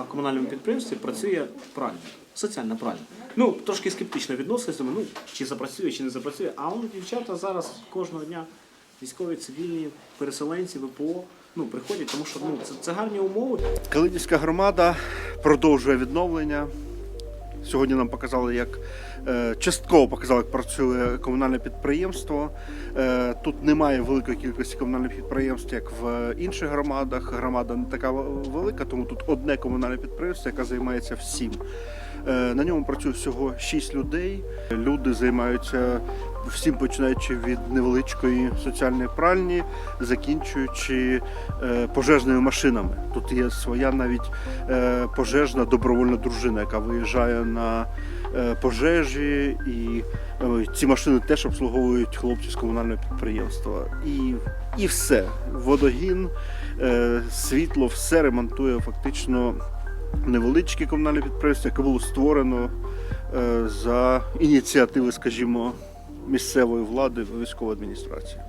на комунальному підприємстві працює правильно, соціально правильно. Ну, трошки скептично відносилися, ну, чи запрацює, чи не запрацює. А он дівчата зараз кожного дня військові, цивільні, переселенці, ВПО, ну, приходять, тому що ну, це, це гарні умови. Калинівська громада продовжує відновлення. Сьогодні нам показали, як е, частково показали, як працює комунальне підприємство. Е, Тут немає великої кількості комунальних підприємств, як в інших громадах. Громада не така велика, тому тут одне комунальне підприємство, яке займається всім. Е, На ньому працює всього 6 людей. Люди займаються всім, починаючи від невеличкої соціальної пральні, закінчуючи е, пожежними машинами. Тут є своя навіть е, пожежна добровольна дружина, яка виїжджає на е, пожежі, і ці машини теж обслуговують хлопці з комунального підприємства. І, і все. Водогін, світло, все ремонтує фактично невеличке комунальне підприємство, яке було створено за ініціативи, скажімо, місцевої влади військової адміністрації.